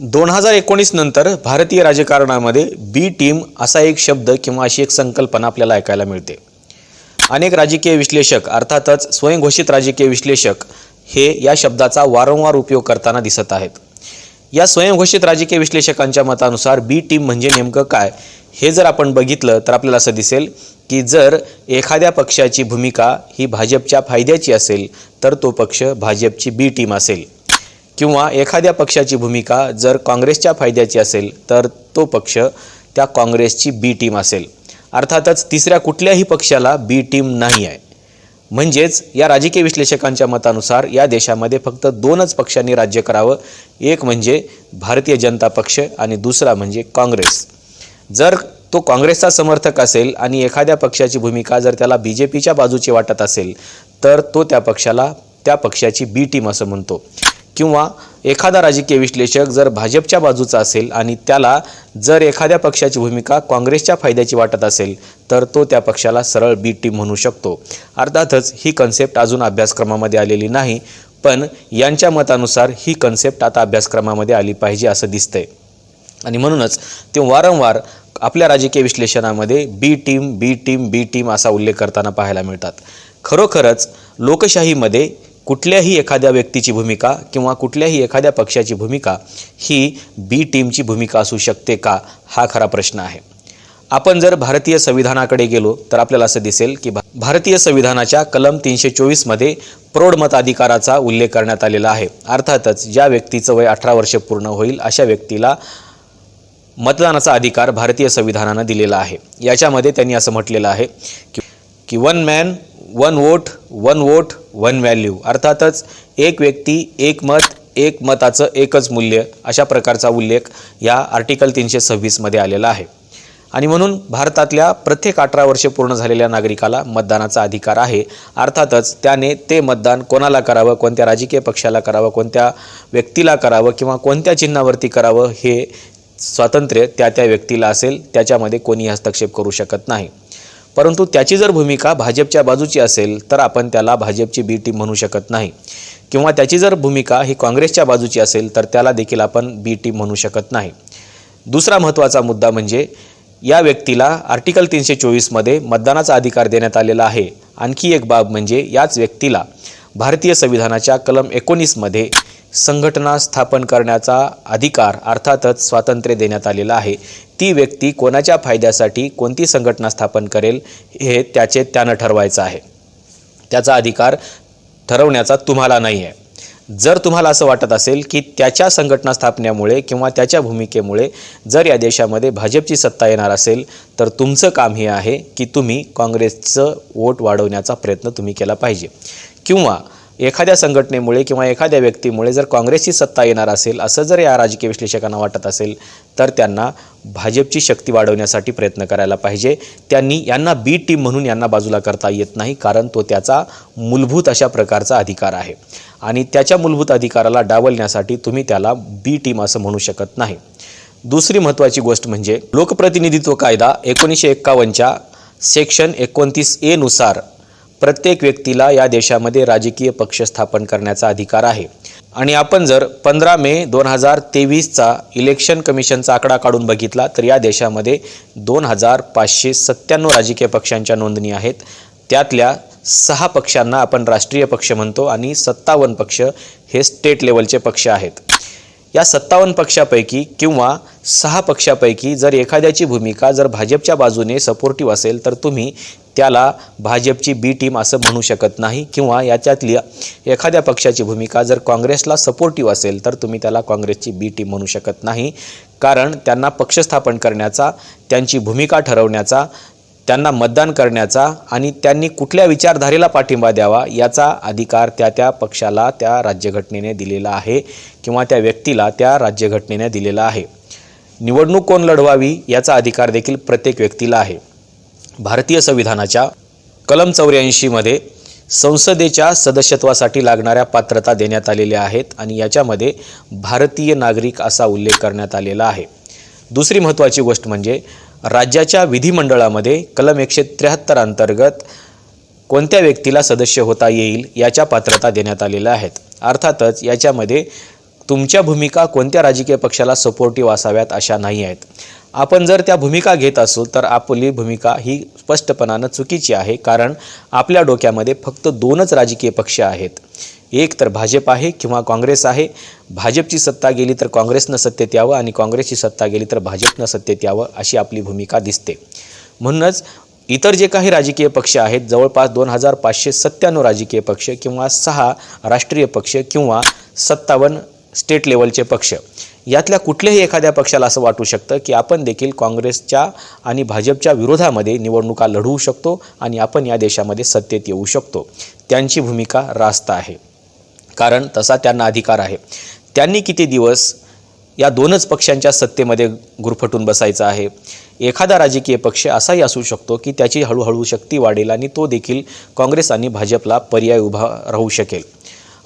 दोन हजार एकोणीस नंतर भारतीय राजकारणामध्ये बी टीम असा एक शब्द किंवा अशी एक संकल्पना आपल्याला ऐकायला मिळते. अनेक राजकीय विश्लेषक अर्थातच स्वयंघोषित राजकीय विश्लेषक हे या शब्दाचा वारंवार उपयोग करताना दिसत आहेत. या स्वयंघोषित राजकीय विश्लेषकांच्या मतानुसार बी टीम म्हणजे नेमकं काय हे जर आपण बघितलं तर आपल्याला असं दिसेल की जर एखाद्या पक्षाची भूमिका ही भाजपच्या फायद्याची असेल तर तो पक्ष भाजपची बी टीम असेल. किंवा एखाद्या पक्षाची भूमिका जर काँग्रेसच्या फायद्याची असेल तर तो पक्ष त्या काँग्रेसची बी टीम असेल. अर्थातच तिसऱ्या कुठल्याही पक्षाला बी टीम नाही आहे. म्हणजेच या राजकीय विश्लेषकांच्या मतानुसार या देशामध्ये फक्त दोनच पक्षांनी राज्य करावं. एक म्हणजे भारतीय जनता पक्ष आणि दुसरा म्हणजे काँग्रेस. जर तो काँग्रेसचा समर्थक असेल आणि एखाद्या पक्षाची भूमिका जर त्याला बी जे पीच्या बाजूची वाटत असेल तर तो त्या पक्षाला त्या पक्षाची बी टीम असं म्हणतो. किंवा एखादा राजकीय विश्लेषक जर भाजपच्या बाजूचा असेल आणि त्याला जर एखाद्या पक्षाची भूमिका काँग्रेसच्या फायद्याची वाटत असेल तर तो त्या पक्षाला सरळ बी टीम म्हणू शकतो. अर्थातच ही कन्सेप्ट अजून अभ्यासक्रमामध्ये आलेली नाही पण यांच्या मतानुसार ही कन्सेप्ट आता अभ्यासक्रमामध्ये आली पाहिजे असं दिसतंय. आणि म्हणूनच ते वारंवार आपल्या राजकीय विश्लेषणामध्ये B team B team B team असा उल्लेख करताना पाहायला मिळतात. खरोखरच लोकशाहीमध्ये कुठल्याही एखाद्या व्यक्तीची भूमिका किंवा कुठल्याही एखाद्या पक्षाची भूमिका ही बी टीमची भूमिका असू शकते का? हा खरा प्रश्न आहे. आपण जर भारतीय संविधानाकडे गेलो तर आपल्याला असं दिसेल की भारतीय संविधानाच्या कलम तीनशे चोवीसमध्ये प्रौढ मताधिकाराचा उल्लेख करण्यात आलेला आहे. अर्थातच ज्या व्यक्तीचं वय अठरा वर्ष पूर्ण होईल अशा व्यक्तीला मतदानाचा अधिकार भारतीय संविधानानं दिलेला आहे. याच्यामध्ये त्यांनी असं म्हटलेलं आहे की one man one vote one vote one value अर्थातच एक व्यक्ती एक मत एक मताचं एकच मूल्य अशा प्रकारचा उल्लेख या आर्टिकल तीनशे सव्वीसमध्ये आलेला आहे. आणि म्हणून भारतातल्या प्रत्येक अठरा वर्षे पूर्ण झालेल्या नागरिकाला मतदानाचा अधिकार आहे. अर्थातच त्याने ते मतदान कोणाला करावं कोणत्या राजकीय पक्षाला करावं कोणत्या व्यक्तीला करावं किंवा कोणत्या चिन्हावरती करावं हे स्वातंत्र्य त्या त्या व्यक्तीला असेल त्याच्यामध्ये कोणी हस्तक्षेप करू शकत नाही. परंतु त्याची जर भूमिका भाजपच्या बाजूची असेल तर आपण त्याला भाजपची बी टीम म्हणू शकत नाही. किंवा त्याची जर भूमिका ही काँग्रेसच्या बाजूची असेल तर त्याला देखील आपण बी टीम म्हणू शकत नाही. दुसरा महत्त्वाचा मुद्दा म्हणजे या व्यक्तीला आर्टिकल तीनशे चोवीसमध्ये मतदानाचा अधिकार देण्यात आलेला आहे. आणखी एक बाब म्हणजे याच व्यक्तीला भारतीय संविधानाच्या कलम एकोणीसमध्ये संघटना स्थापन करण्याचा अधिकार अर्थातच स्वातंत्र्य देण्यात आलेलं आहे. ती व्यक्ती कोणाच्या फायद्यासाठी कोणती संघटना स्थापन करेल हे त्याचे त्यानं ठरवायचं आहे. त्याचा अधिकार ठरवण्याचा तुम्हाला नाही आहे. जर तुम्हाला असं वाटत असेल की त्याच्या संघटना स्थापनेमुळे किंवा त्याच्या भूमिकेमुळे जर या देशामध्ये भाजपची सत्ता येणार असेल तर तुमचं काम हे आहे की तुम्ही काँग्रेसचं वोट वाढवण्याचा प्रयत्न तुम्ही केला पाहिजे. किंवा एखाद्या संघटनेमुळे किंवा एखाद्या व्यक्तीमुळे जर काँग्रेसची सत्ता येणार असेल असं जर या राजकीय विश्लेषकांना वाटत असेल तर त्यांना भाजपची शक्ती वाढवण्यासाठी प्रयत्न करायला पाहिजे. त्यांनी यांना बी टीम म्हणून यांना बाजूला करता येत नाही कारण तो त्याचा मूलभूत अशा प्रकारचा अधिकार आहे. आणि त्याच्या मूलभूत अधिकाराला डावलण्यासाठी तुम्ही त्याला बी टीम असं म्हणू शकत नाही. दुसरी महत्त्वाची गोष्ट म्हणजे लोकप्रतिनिधित्व कायदा एकोणीसशे एक्कावन्नच्या सेक्शन एकोणतीस एनुसार प्रत्येक व्यक्तीला या देशामध्ये राजकीय पक्ष स्थापन करण्याचा अधिकार आहे. आणि आपण जर पंधरा मे दोन हजार तेवीसचा इलेक्शन कमिशनचा आकडा काढून बघितला तर या देशामध्ये दोन हजार पाचशे सत्त्याण्णव राजकीय पक्षांच्या नोंदणी आहेत. त्यातल्या सहा पक्षांना आपण राष्ट्रीय पक्ष म्हणतो आणि सत्तावन्न पक्ष हे स्टेट लेवलचे पक्ष आहेत. या सत्तावन्न पक्षापैकी किंवा सहा पक्षापैकी जर एखाद्याची भूमिका जर भाजपच्या बाजूने सपोर्टिव्ह असेल तर तुम्ही त्याला भाजपची बी टीम असं म्हणू शकत नाही किंवा याच्यातली एखाद्या पक्षाची भूमिका जर काँग्रेसला सपोर्टिव्ह असेल तर तुम्ही त्याला काँग्रेसची बी टीम म्हणू शकत नाही. कारण त्यांना पक्ष स्थापन करण्याचा त्यांची भूमिका ठरवण्याचा त्यांना मतदान करण्याचा आणि त्यांनी कुठल्या विचारधारेला पाठिंबा द्यावा याचा अधिकार त्या त्या पक्षाला त्या राज्यघटनेने दिलेला आहे किंवा त्या व्यक्तीला त्या राज्यघटनेने दिलेला आहे. निवडणूक कोण लढवावी याचा अधिकार देखील प्रत्येक व्यक्तीला आहे. भारतीय संविधानाच्या कलम चौऱ्याऐंशीमध्ये संसदेच्या सदस्यत्वासाठी लागणाऱ्या पात्रता देण्यात आलेल्या आहेत आणि याच्यामध्ये भारतीय नागरिक असा उल्लेख करण्यात आलेला आहे. दुसरी महत्त्वाची गोष्ट म्हणजे राज्याच्या विधिमंडळामध्ये कलम एकशे त्र्याहत्तर अंतर्गत कोणत्या व्यक्तीला सदस्य होता येईल याच्या पात्रता देण्यात आलेल्या आहेत. अर्थातच याच्यामध्ये तुमच्या भूमिका कोणत्या राजकीय पक्षाला सपोर्टिव्ह असाव्यात अशा नाही आहेत. आपण जर त्या भूमिका घेत असू तर आपली भूमिका ही स्पष्टपणानं चुकीची आहे कारण आपल्या डोक्यामध्ये फक्त दोनच राजकीय पक्ष आहेत. एक तर भाजप आहे किंवा काँग्रेस आहे. भाजपची सत्ता गेली तर काँग्रेसनं सत्तेत यावं आणि काँग्रेसची सत्ता गेली तर भाजपनं सत्तेत यावं अशी आपली भूमिका दिसते. म्हणूनच इतर जे काही राजकीय पक्ष आहेत जवळपास दोन हजार पाचशे सत्त्याण्णव राजकीय पक्ष किंवा सहा राष्ट्रीय पक्ष किंवा सत्तावन्न स्टेट लेवलचे पक्ष. यातल्या कुठल्याही एखाद्या पक्षाला असं वाटू शकतं की आपण देखील काँग्रेसच्या आणि भाजपच्या विरोधामध्ये निवडणुका लढवू शकतो आणि आपण या देशामध्ये सत्तेत येऊ शकतो. त्यांची भूमिका रास्त आहे. कारण तसा त्यांना अधिकार आहे. त्यांनी किती दिवस या दोनच पक्षांच्या सत्तेमध्ये गुरफटून बसायचं आहे? एखादा राजकीय पक्ष असाही असू शकतो की त्याची हळूहळू शक्ती वाढेल आणि तो देखील काँग्रेस आणि भाजपला पर्याय उभा राहू शकेल.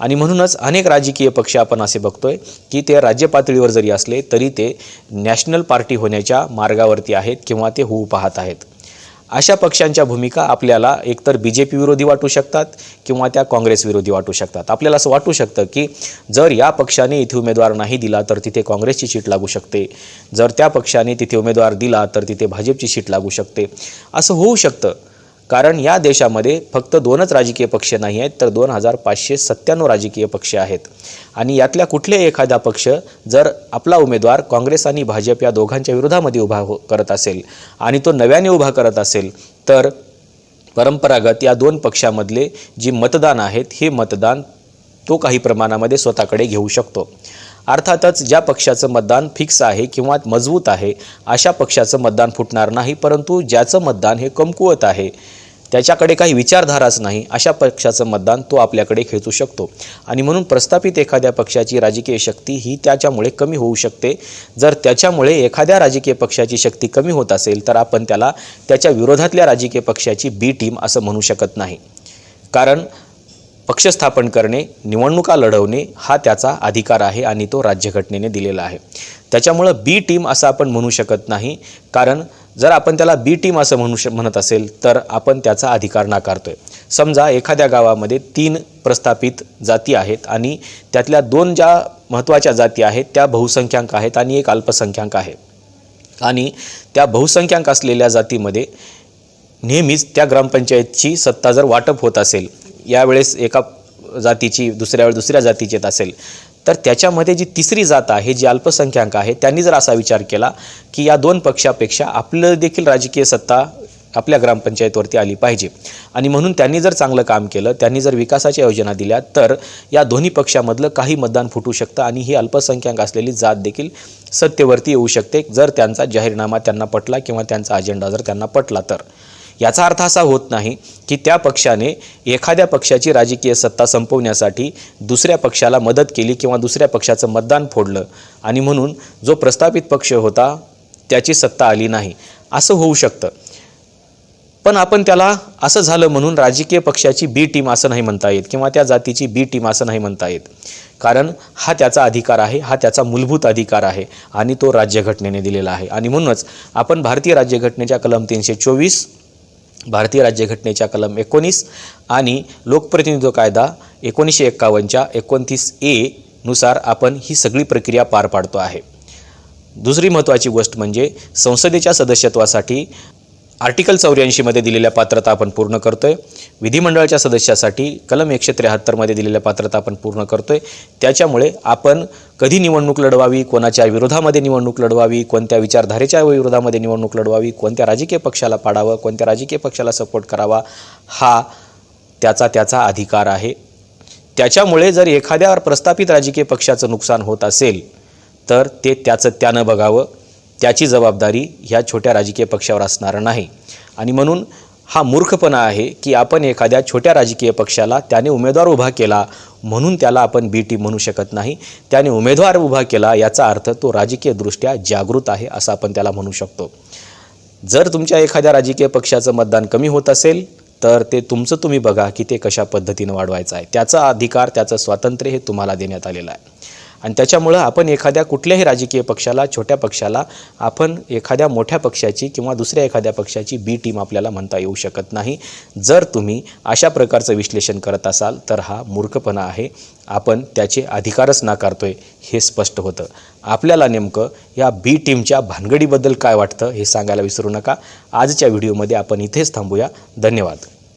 आणि म्हणूनच अनेक राजकीय पक्ष आपण असे बघतोय की ते राज्य पातळीवर जरी असले तरी ते नॅशनल पार्टी होण्याच्या मार्गावरती आहेत किंवा ते होऊ पाहत आहेत. अशा पक्षांच्या भूमिका आपल्याला एकतर बी जे पी विरोधी वाटू शकतात किंवा त्या काँग्रेस विरोधी वाटू शकतात. आपल्याला असं वाटू शकतं की जर या पक्षाने इथे उमेदवार नाही दिला तर तिथे काँग्रेसची शीट लागू शकते. जर त्या पक्षाने तिथे उमेदवार दिला तर तिथे भाजपची शीट लागू शकते. असं होऊ शकतं. कारण या देशामध्ये फक्त दोनच राजकीय पक्ष नाही आहेत तर दोन हजार पाचशे सत्त्याण्णव राजकीय पक्ष आहेत. आणि यातल्या कुठल्याही एखादा पक्ष जर आपला उमेदवार काँग्रेस आणि भाजप या दोघांच्या विरोधामध्ये उभा हो करत असेल आणि तो नव्याने उभा करत असेल तर परंपरागत या दोन पक्षामधले जी मतदान आहेत हे मतदान तो काही प्रमाणामध्ये स्वतःकडे घेऊ शकतो. अर्थातच ज्या पक्षाचं मतदान फिक्स आहे किंवा मजबूत आहे अशा पक्षाचं मतदान फुटणार नाही परंतु ज्याचं मतदान हे कमकुवत आहे त्याच्याकडे काही विचारधाराच नाही अशा पक्षाचं मतदान तो आपल्याकडे खेचू शकतो. आणि म्हणून प्रस्थापित एखाद्या पक्षाची राजकीय शक्ती ही त्याच्यामुळे कमी होऊ शकते. जर त्याच्यामुळे एखाद्या राजकीय पक्षाची शक्ती कमी होत असेल तर आपण त्याला त्याच्या विरोधातल्या राजकीय पक्षाची बी टीम असं म्हणू शकत नाही. कारण पक्ष स्थापन करणे निवडणुका लढवणे हा त्याचा अधिकार आहे आणि तो राज्यघटनेने दिलेला आहे. त्याच्यामुळं बी टीम असं आपण म्हणू शकत नाही. कारण जर आपण त्याला बी टीम असं म्हणू श म्हणत असेल तर आपण त्याचा अधिकार नाकारतोय. समजा एखाद्या गावामध्ये तीन प्रस्थापित जाती आहेत आणि त्यातल्या दोन ज्या महत्त्वाच्या जाती आहेत त्या बहुसंख्याक आहेत आणि एक अल्पसंख्याक आहे. आणि त्या बहुसंख्याक असलेल्या जातीमध्ये नेहमीच त्या ग्रामपंचायतची सत्ता जर वाटप होत असेल यावेळेस एका जातीची दुसऱ्या वेळेस दुसऱ्या जातीची येत असेल. तर त्याच्यामध्ये जी तिसरी जात आहे जी अल्पसंख्याक आहे त्यांनी जर असा विचार केला की या दोन पक्षापेक्षा आपलं देखील राजकीय सत्ता आपल्या ग्रामपंचायतवरती आली पाहिजे. आणि म्हणून त्यांनी जर चांगलं काम केलं त्यांनी जर विकासाच्या योजना दिल्या तर या दोन्ही पक्षामधलं काही मतदान फुटू शकतं आणि ही अल्पसंख्याक असलेली जात देखील सत्तेवरती येऊ शकते जर त्यांचा जाहीरनामा त्यांना पटला किंवा त्यांचा अजेंडा जर त्यांना पटला तर. याचा अर्थ असा होत नाही की त्या पक्षाने एखाद्या पक्षाची राजकीय सत्ता संपवण्यासाठी दुसऱ्या पक्षाला मदत केली किंवा दुसऱ्या पक्षाचं मतदान फोडलं. आणि म्हणून जो प्रस्थापित पक्ष होता त्याची सत्ता आली नाही. असं होऊ शकतं. पण आपण त्याला असं झालं म्हणून राजकीय पक्षाची बी टीम असं नाही म्हणता येत किंवा त्या जातीची बी टीम असं नाही म्हणता येत. कारण हा त्याचा अधिकार आहे हा त्याचा मूलभूत अधिकार आहे आणि तो राज्यघटनेने दिलेला आहे. आणि म्हणूनच आपण भारतीय राज्यघटनेच्या कलम तीनशे चोवीस भारतीय राज्यघटनेच्या कलम एकोणीस आणि लोकप्रतिनिधित्व कायदा एकोणीसशे एक्कावन्नच्या एकोणतीस ए नुसार आपण ही सगळी प्रक्रिया पार पाडतो आहे. दुसरी महत्त्वाची गोष्ट म्हणजे संसदेच्या सदस्यत्वासाठी आर्टिकल चौऱ्याऐंशीमध्ये दिलेल्या पात्रता आपण पूर्ण करतो आहे विधिमंडळाच्या सदस्यासाठी कलम एकशे त्र्याहत्तरमध्ये दिलेल्या पात्रता आपण पूर्ण करतो आहे त्याच्यामुळे आपण कधी निवडणूक लढवावी कोणाच्या विरोधामध्ये निवडणूक लढवावी कोणत्या विचारधारेच्या विरोधामध्ये निवडणूक लढवावी कोणत्या राजकीय पक्षाला पाडावं कोणत्या राजकीय पक्षाला सपोर्ट करावा हा त्याचा त्याचा अधिकार आहे. त्याच्यामुळे जर एखाद्या प्रस्थापित राजकीय पक्षाचं नुकसान होत असेल तर ते त्याचं त्यानं बघावं. त्याची जबाबदारी ह्या छोट्या राजकीय पक्षावर असणार नाही. आणि म्हणून हा मूर्खपणा आहे की आपण एखाद्या छोट्या राजकीय पक्षाला त्याने उमेदवार उभा केला म्हणून त्याला आपण बी टी म्हणू शकत नाही. त्याने उमेदवार उभा केला याचा अर्थ तो राजकीयदृष्ट्या जागृत आहे असं आपण त्याला म्हणू शकतो. जर तुमच्या एखाद्या राजकीय पक्षाचं मतदान कमी होत असेल तर ते तुमचं तुम्ही बघा की ते कशा पद्धतीनं वाढवायचं आहे. त्याचा अधिकार त्याचं स्वातंत्र्य हे तुम्हाला देण्यात आलेलं आहे. आणि त्याच्यामुळं आपण एखाद्या कुठल्याही राजकीय पक्षाला छोट्या पक्षाला आपण एखाद्या मोठ्या पक्षाची किंवा दुसऱ्या एखाद्या पक्षाची बी टीम आपल्याला म्हणता येऊ शकत नाही. जर तुम्ही अशा प्रकारचं विश्लेषण करत असाल तर हा मूर्खपणा आहे. आपण त्याचे अधिकारच नाकारतोय हे स्पष्ट होतं. आपल्याला नेमकं या बी टीमच्या भानगडीबद्दल काय वाटतं हे सांगायला विसरू नका. आजच्या व्हिडिओमध्ये आपण इथेच थांबूया. धन्यवाद.